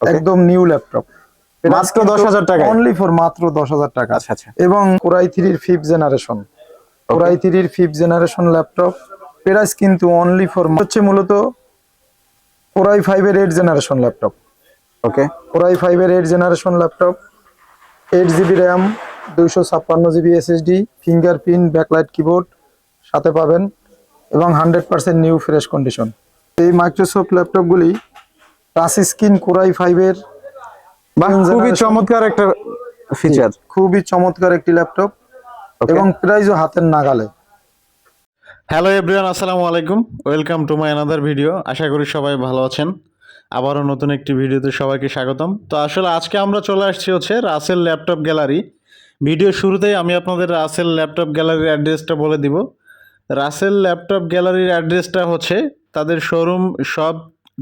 একদম new laptop মাত্র 10,000 টাকা অনলি ফর মাত্র দশ হাজার টাকা। আচ্ছা আচ্ছা। এবং কোরাই থ্রির ফিফথ জেনারেশন কোরাই থ্রির ফিফথ জেনারেশন ল্যাপটপ প্রাইস কিন্তু অনলি ফর হচ্ছে মূলত কোরাই ফাইভের eight generation laptop okay core i ফাইভের eight generation laptop eight GB RAM দুইশো ছাপ্পান্ন GB SSD fingerprint backlight keyboard সাথে পাবেন। এবং hundred percent new fresh condition এই মাইক্রোসফট ল্যাপটপগুলি টাচ স্ক্রিন কোরাই ফাইভের খুবই চমৎকার একটা ফিচার খুবই চমৎকার একটি ল্যাপটপ এবং প্রাইসও হাতের নাগালে। হ্যালো এভরিওয়ান আসসালামু আলাইকুম। Welcome to my another video আশা করি সবাই ভালো আছেন। আবারও নতুন একটি ভিডিওতে সবাইকে স্বাগতম। তো আসলে আজকে আমরা চলে আসছি হচ্ছে রাসেল ল্যাপটপ গ্যালারি ভিডিও শুরুতেই আমি আপনাদের রাসেল ল্যাপটপ গ্যালারির অ্যাড্রেসটা বলে দিব। রাসেল ল্যাপটপ গ্যালারির অ্যাড্রেসটা হচ্ছে তাদের শোরুম সব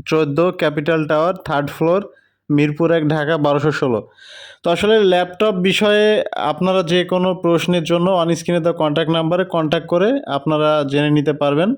চোদ্দ, capital tower, third floor, Mirpur এক, ঢাকা, বারোশো ষোলো। তো আসলে ল্যাপটপ বিষয়ে আপনারা যে কোনো প্রশ্নের জন্য অন স্ক্রিনে তো কন্ট্যাক্ট নাম্বারে কন্ট্যাক্ট করে আপনারা জেনে নিতে পারবেন।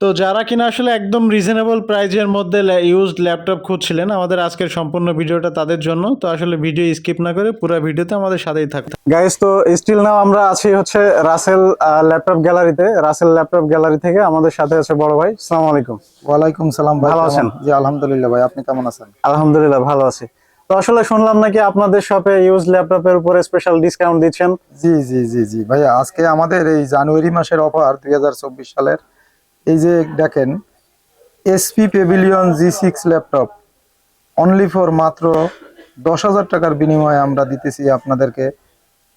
তো যারা কিনা আসলে একদম রিজনেবল প্রাইজের মধ্যে ইউজড ল্যাপটপ খুঁজছিলেন আমাদের আজকের সম্পূর্ণ ভিডিওটা তাদের জন্য। তো আসলে ভিডিও স্কিপ না করে পুরো ভিডিওতে আমাদের সাথেই থাকতে গাইস তো স্টিল নাও আমরা আছি হচ্ছে রাসেল ল্যাপটপ গ্যালারিতে রাসেল ল্যাপটপ গ্যালারি থেকে আমাদের সাথে আছে বড় ভাই। আসসালামু আলাইকুম। ওয়ালাইকুম সালাম ভাই ভালো আছেন? জি আলহামদুলিল্লাহ ভাই আপনি কেমন আছেন? আলহামদুলিল্লাহ ভালো আছি। তো আসলে শুনলাম নাকি আপনাদের শপে ইউজ ল্যাপটপের উপরে স্পেশাল ডিসকাউন্ট দিচ্ছেন? জি জি জি জি ভাইয়া আজকে আমাদের এই জানুয়ারি মাসের অফার দুই হাজার চব্বিশ সালের। এই যে দেখেন HP pavilion G six laptop only for মাত্র দশ হাজার টাকার বিনিময়ে আমরা দিতেছি আপনাদেরকে।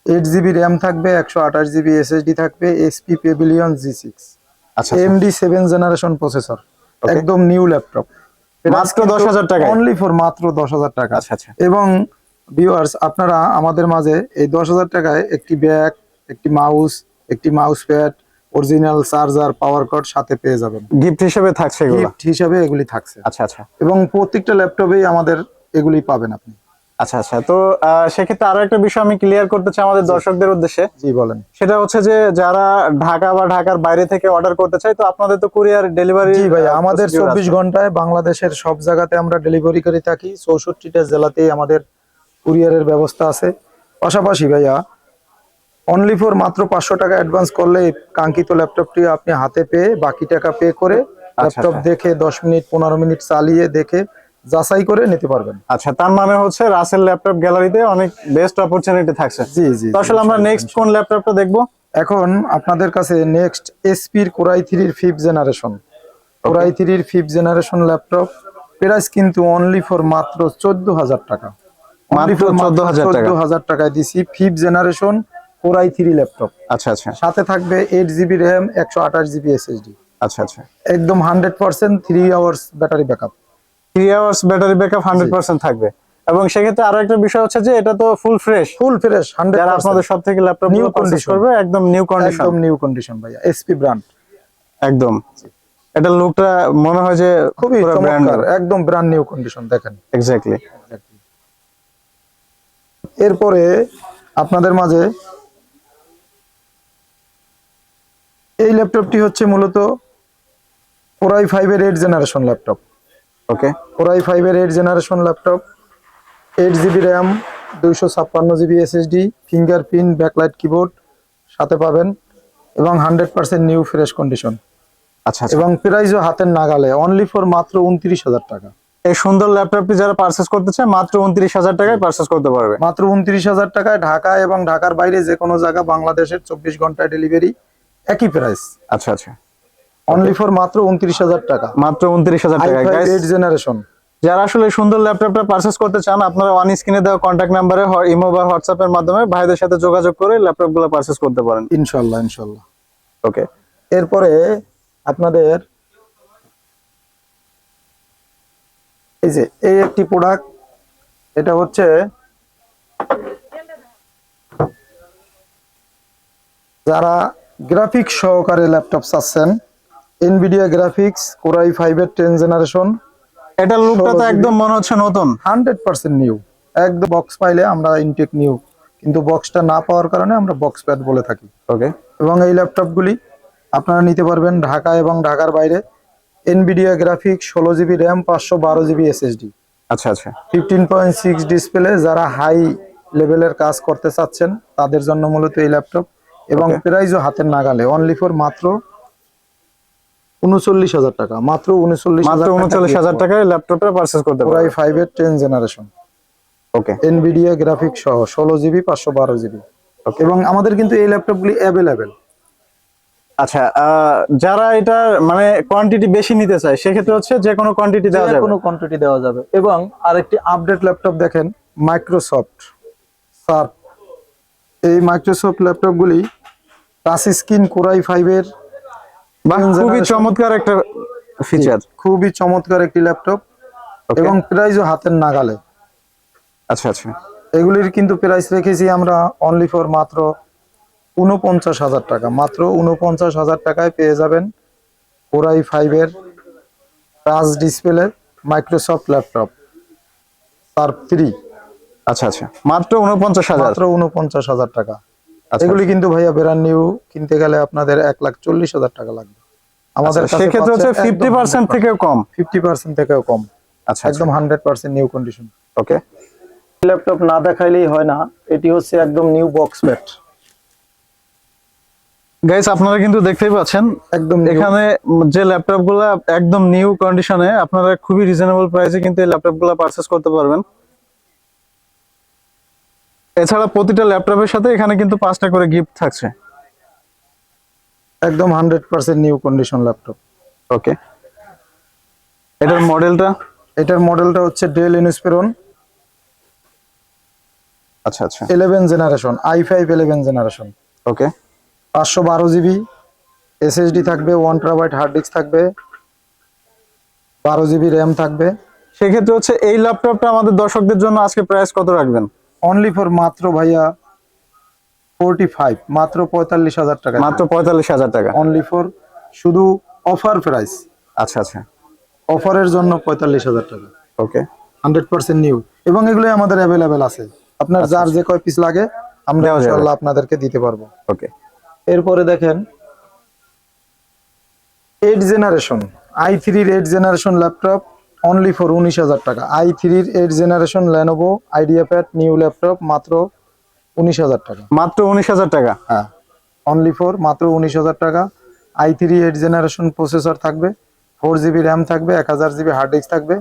এইট জিবি র্যাম থাকবে একশো আঠাশ জিবি এসএসডি থাকবে এসপি পেভিলিয়ন জি সিক্স আচ্ছা এমডি সেভেন জেনারেশন প্রসেসর একদম নিউ ল্যাপটপ মাত্র দশ হাজার টাকা অনলি ফর মাত্র দশ হাজার টাকা। এবং ভিউয়ার্স আপনারা আমাদের মাঝে এই দশ হাজার টাকায় একটি ব্যাগ একটি মাউস একটি mouse pad original charger power cord সাথে পেয়ে যাবেন। গিফট হিসেবে থাকছে এগুলো? গিফট হিসাবে এগুলি থাকছে। আচ্ছা আচ্ছা। এবং প্রত্যেকটা ল্যাপটপেই আমাদের এগুলি পাবেন আপনি। আচ্ছা আচ্ছা। তো সেক্ষেত্রে আরও একটা বিষয় আমি ক্লিয়ার করতে চাই আমাদের দর্শকদের উদ্দেশ্যে। জি বলেন। সেটা হচ্ছে যে যারা ঢাকা বা ঢাকার বাইরে থেকে অর্ডার করতে চায় তো আপনাদের তো কুরিয়ার ডেলিভারি জি ভাই আমাদের চব্বিশ ঘন্টায় বাংলাদেশের সব জায়গাতে আমরা ডেলিভারি করে থাকি। চৌষট্টিটা জেলাতেই আমাদের কুরিয়ারের ব্যবস্থা আছে। পাশাপাশি ভাইয়া অনলি ফর মাত্র পাঁচশো টাকা অ্যাডভান্স করলে কাঙ্ক্ষিত ল্যাপটপটি আপনি হাতে পেয়ে বাকি টাকা পে করে ল্যাপটপ আচ্ছা। দেখে দশ মিনিট পনেরো মিনিট চালিয়ে দেখে যাচাই করে নিতে পারবেন। আচ্ছা তার মানে হচ্ছে রাসেল ল্যাপটপ গ্যালারিতে অনেক বেস্ট অপরচুনিটি থাকছে। জি জি আসলে আমরা নেক্সট কোন ল্যাপটপটা দেখব? এখন আপনাদের কাছে নেক্সট এসপির কোরাই থ্রির ফিফথ জেনারেশন কোরাই থ্রির ফিফথ জেনারেশন ল্যাপটপ প্রাইস কিন্তু অনলি ফর মাত্র চোদ্দ হাজার টাকা। মাত্র 14,000 টাকা। চোদ্দ হাজার টাকায় দিছি fifth generation core i three laptop আচ্ছা আচ্ছা। সাথে থাকবে এইট জিবি র্যাম একশো আঠাশ জিবি এসএসডি আচ্ছা আচ্ছা। একদম hundred percent three hours battery backup three hours battery backup hundred percent থাকবে। এবং সেক্ষেত্রে আরও একটা বিষয় হচ্ছে যে এটা তো ফুল ফ্রেশ ফুল ফ্রেশ যারা আপনাদের সব থেকে ল্যাপটপ নিউ কন্ডিশন। করবে একদম নিউ কন্ডিশন একদম নিউ কন্ডিশন ভাইয়া। এসপি ব্র্যান্ড একদম। এটা লুকটা মনে হয় যে খুবই চমৎকার একদম ব্র্যান্ড নিউ কন্ডিশন দেখেন। এক্স্যাক্টলি এরপরে আপনাদের মাঝে এই ল্যাপটপটি হচ্ছে মূলত কোরাই ফাইভের eight generation laptop okay core i ফাইভের eight generation laptop eight GB RAM দুইশো ছাপ্পান্ন GB SSD fingerprint backlight keyboard সাথে পাবেন এবং hundred percent new fresh condition আচ্ছা আচ্ছা। এবং প্রাইসও হাতের নাগালে অনলি ফর মাত্র উনত্রিশ হাজার টাকা। এই সুন্দর ল্যাপটপটি যারা পারচেস করতে চায় মাত্র উনত্রিশ হাজার টাকায় পারচেস করতে পারবে। মাত্র উনত্রিশ হাজার টাকায় ঢাকা এবং ঢাকার বাইরে যে কোনো জায়গা বাংলাদেশের চব্বিশ ঘন্টায় ডেলিভারি একই প্রাইস আচ্ছা আচ্ছা। অনলি ফর মাত্র উনত্রিশ হাজার টাকা। মাত্র উনত্রিশ হাজার টাকা এইট জেনারেশন যারা আসলে সুন্দর ল্যাপটপটা পারচেস করতে চান আপনারা অন স্ক্রিনে দেওয়া কন্ট্যাক্ট নাম্বারে ইমো বা হোয়াটসঅ্যাপের মাধ্যমে ভাইদের সাথে যোগাযোগ করে ল্যাপটপগুলো পারচেস করতে পারেন। ইনশাল্লাহ ইনশাল্লাহ। ওকে এরপরে আপনাদের এই যে এই একটি প্রোডাক্ট এটা হচ্ছে যারা গ্রাফিক্স সহকারে ল্যাপটপ চাচ্ছেন এনভিডিয়া গ্রাফিক্স কোরাই ফাইভের টেন জেনারেশন এটা লুকটা তো একদম মনে হচ্ছে নতুন। হান্ড্রেড পার্সেন্ট নিউ একদম বক্স পাইলে আমরা ইনটেক নিউ কিন্তু বক্সটা না পাওয়ার কারণে আমরা বক্স প্যাড বলে থাকি। ওকে এবং এই ল্যাপটপগুলি আপনারা নিতে পারবেন ঢাকা এবং ঢাকার বাইরে। এনবিডিয়া গ্রাফিক্স ষোলো জিবি র্যাম পাঁচশো বারো জিবি এসএসডি আচ্ছা আচ্ছা। ফিফটিন পয়েন্ট সিক্স ডিসপ্লে যারা হাই লেভেলের কাজ করতে চাচ্ছেন তাদের জন্য মূলত এই ল্যাপটপ এবং. প্রাইজও হাতের নাগালে। অনলি ফর মাত্র উনচল্লিশ হাজার টাকা। মাত্র উনচল্লিশ মাত্র উনচল্লিশ হাজার টাকায় ল্যাপটপটা পারচেস করতে পারবে ফাইভ এর ten generation okay Nvidia graphic সহ ষোলো জিবি পাঁচশো বারো জিবি এবং আমাদের কিন্তু এই ল্যাপটপগুলি অ্যাভেলেবেল আচ্ছা যারা এটা মানে কোয়ান্টিটি বেশি নিতে চায় সেক্ষেত্রে হচ্ছে যে কোনো কোয়ান্টিটি দেওয়া যাবে। কোনো কোয়ান্টিটি দেওয়া যাবে। এবং আরেকটি আপডেট ল্যাপটপ দেখেন মাইক্রোসফট সার্প এই মাইক্রোসফট ল্যাপটপগুলি টাচ স্ক্রিন কোরাই ফাইভের খুবই চমৎকার একটা ফিচার খুবই চমৎকার একটি ল্যাপটপ এবং প্রাইসও হাতের নাগালে। আচ্ছা আচ্ছা। এগুলির কিন্তু প্রাইস রেখেছি আমরা অনলি ফর মাত্র উনপঞ্চাশ হাজার টাকা। মাত্র উনপঞ্চাশ হাজার টাকায় পেয়ে যাবেন কোরাই ফাইভের টাচ ডিসপ্লে মাইক্রোসফট ল্যাপটপ তার থ্রি আচ্ছা আচ্ছা। মাত্র উনপঞ্চাশ হাজার? মাত্র উনপঞ্চাশ হাজার টাকা। আচ্ছা এগুলি কিন্তু ভাইয়া বেরান নিউ কিনতে গেলে আপনাদের এক লাখ চল্লিশ হাজার টাকা লাগবে। আমাদের আচ্ছা, সেক্ষেত্রে হচ্ছে ফিফটি পার্সেন্ট থেকেও কম। ফিফটি পার্সেন্ট থেকেও কম। আচ্ছা একদম hundred percent new condition okay laptop না দেখাইলেই হয় না এটি হচ্ছে একদম নিউ বক্স প্যাড গাইস আপনারা কিন্তু দেখতেই পাচ্ছেন একদম এখানে যে ল্যাপটপগুলা একদম নিউ কন্ডিশনে আপনারা খুবই রিজনেবল প্রাইসে কিন্তু এই ল্যাপটপগুলা পারচেস করতে পারবেন। এছাড়া প্রতিটা ল্যাপটপের সাথে এখানে কিন্তু পাঁচটা করে গিফট থাকছে। একদম hundred percent new condition laptop. Okay এটার মডেলটা? এটার মডেলটা হচ্ছে ডেল ইনস্পিরন আচ্ছা আচ্ছা। Eleven generation I five eleven generation okay পাঁচশো বারো জিবি এসএসডি থাকবে ওয়ান ট্রাবাইট হার্ড ডিস্ক থাকবে বারো জিবি র্যাম থাকবে। সেক্ষেত্রে হচ্ছে এই ল্যাপটপটা আমাদের দর্শকদের জন্য আজকে প্রাইস কত রাখবেন? অনলি ফর মাত্র ভাইয়া ফোরটি ফাইভ মাত্র পঁয়তাল্লিশ হাজার টাকা। মাত্র পঁয়তাল্লিশ হাজার টাকা। অনলি ফর শুধু অফার প্রাইস আচ্ছা আচ্ছা। অফারের জন্য পঁয়তাল্লিশ হাজার টাকা। ওকে হান্ড্রেড পার্সেন্ট নিউ এবং এগুলো আমাদের অ্যাভেলেবেল আছে। আপনার যার যে কয় পিস লাগে আমরা ইনশাআল্লাহ আপনাদেরকে দিতে পারব। ওকে এরপরে দেখেন এইট জেনারেশন আই থ্রির eight generation laptop only for উনিশ হাজার টাকা। আই থ্রির eight generation Lenovo IdeaPad new laptop মাত্র উনিশ হাজার টাকা। মাত্র উনিশ হাজার টাকা? হ্যাঁ। অনলি ফর মাত্র উনিশ হাজার টাকা। I three eight generation processor থাকবে। ফোর জিবি র্যাম থাকবে এক হাজার জিবি হার্ড ডিস্ক থাকবে।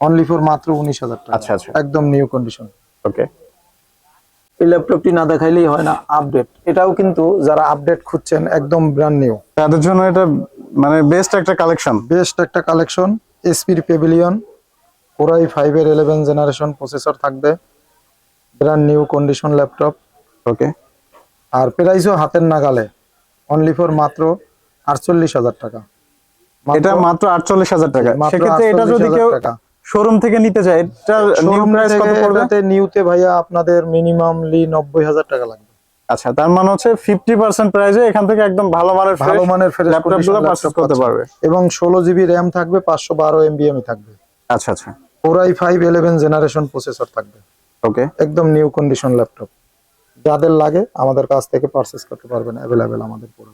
অনলি ফর মাত্র উনিশ হাজার টাকা। আচ্ছা, আচ্ছা। একদম নিউ কন্ডিশন ওকে এই ল্যাপটপটি না দেখাইলেই হয় না আপডেট এটাও কিন্তু যারা আপডেট খুঁজছেন একদম ব্র্যান্ড নিউ তাদের জন্য এটা মানে বেস্ট একটা কালেকশন বেস্ট একটা কালেকশন এসপির পেভিলিয়ন কোরাই ফাইভের ইলেভেন জেনারেশন প্রসেসর থাকবে brand new condition laptop okay আর প্রাইসও হাতের নাগালে অনলি ফর মাত্র আটচল্লিশ হাজার টাকা। এটা মাত্র আটচল্লিশ হাজার টাকা। সেক্ষেত্রে এটা যদি কেউ শোরুম থেকে নিতে চায় এটার নিউ প্রাইস কত পড়বে? নিউতে ভাইয়া আপনাদের মিনিমামলি নব্বই হাজার টাকা লাগবে। আচ্ছা তার মানে হচ্ছে ফিফটি পার্সেন্ট প্রাইসে এখান থেকে একদম ভালো মানের ভালো মানের ফ্রেশ ল্যাপটপগুলো পারচেস করতে পারবে। এবং ষোলো জিবি র্যাম থাকবে পাঁচশো বারো এমবিএমই থাকবে। আচ্ছা আচ্ছা। Core i five eleven generation processor থাকবে। ওকে একদম নিউ কন্ডিশন ল্যাপটপ যাদের লাগে আমাদের কাছ থেকে পারচেস করতে পারবেন অ্যাভেলেবেল আমাদের পুরো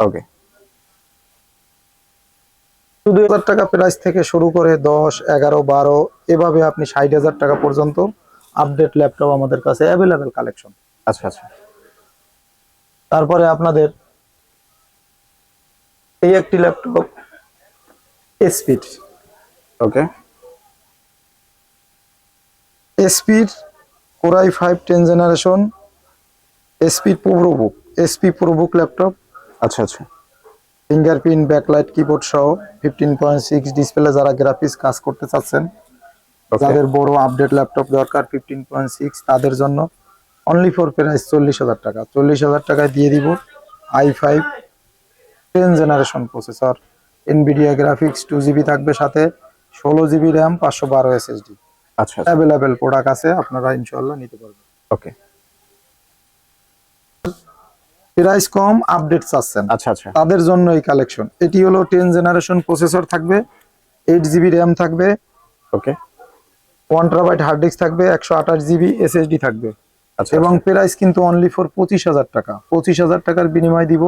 ওকে শুধু হাজার টাকা প্রাইস থেকে শুরু করে দশ এগারো বারো এভাবে আপনি ষাট হাজার টাকা পর্যন্ত আপডেট ল্যাপটপ আমাদের কাছে অ্যাভেলেবেল কালেকশন আচ্ছা আচ্ছা। তারপরে আপনাদের এই একটি ল্যাপটপ এসপির ওকে। এসপির core i five ten generation এসপির প্রোবুক এসপি প্রোবুক ল্যাপটপ। আচ্ছা আচ্ছা। ফিঙ্গারপ্রিন্ট ব্যাকলাইট কিবোর্ড সহ ফিফটিন পয়েন্ট সিক্স ডিসপ্লে যারা গ্রাফিক্স কাজ করতে চাচ্ছেন যাদের বড় আপডেট ল্যাপটপ দরকার ফিফটিন পয়েন্ট সিক্স তাদের জন্য অনলি ফর প্রাইস চল্লিশ হাজার টাকা। চল্লিশ হাজার টাকায় দিয়ে দিব I five ten generation processor Nvidia graphics two GB থাকবে সাথে ষোলো জিবি র্যাম পাঁচশো বারো এসএসডি আচ্ছা আচ্ছা। অ্যাভেলেবেল প্রোডাক্ট আছে আপনারা ইনশাল্লাহ নিতে পারবেন। ওকে প্রাইস কম আপডেট চাচ্ছেন আচ্ছা আচ্ছা। তাদের জন্য এই কালেকশন এটি হলো টেন জেনারেশন প্রসেসর থাকবে এইট জিবি র্যাম থাকবে। Okay one terabyte hard disk থাকবে একশো আঠাশ জিবি এসএসডি থাকবে। আচ্ছা এবং প্রাইস কিন্তু অনলি ফর পঁচিশ হাজার টাকা। পঁচিশ হাজার টাকার বিনিময় দিব।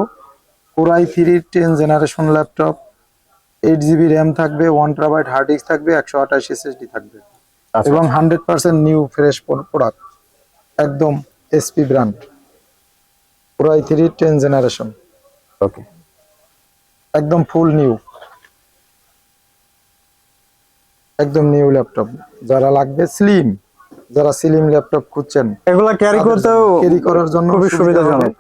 Core i three ten generation laptop eight GB RAM থাকবে ওয়ান ট্রাবাইট হার্ড ডিস্ক থাকবে একশো আঠাশ এসএসডি থাকবে। আচ্ছা এবং hundred percent new fresh product একদম এসপি ব্র্যান্ড পুরাই থ্রি টেন জেনারেশন ওকে একদম ফুল নিউ একদম নিউ ল্যাপটপ যারা লাগবে স্লিম যারা সিলিম ল্যাপটপ খুঁজছেন এগুলা ক্যারি করতেও ক্যারি করার জন্য খুবই সুবিধাজনক।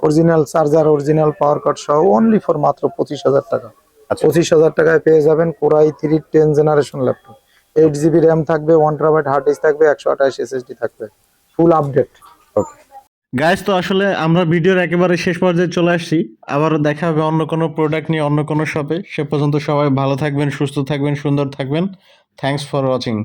Original charger original power cord সহ অনলি ফর মাত্র পঁচিশ হাজার টাকা। আচ্ছা। পঁচিশ হাজার টাকায় পেয়ে যাবেন core i three ten generation laptop. Eight GB RAM থাকবে ওয়ান টেরাবাইট হার্ড ডিস্ক থাকবে একশো আঠাশ এসএসডি থাকবে। ফুল আপডেট ওকে গাইজ তো আসলে আমরা ভিডিওর একেবারে শেষ পর্যায়ে চলে আসছি। আবারও দেখা হবে অন্য কোনো প্রোডাক্ট নিয়ে অন্য কোনো শপে সে পর্যন্ত সবাই ভালো থাকবেন সুস্থ থাকবেন সুন্দর থাকবেন। Thanks for watching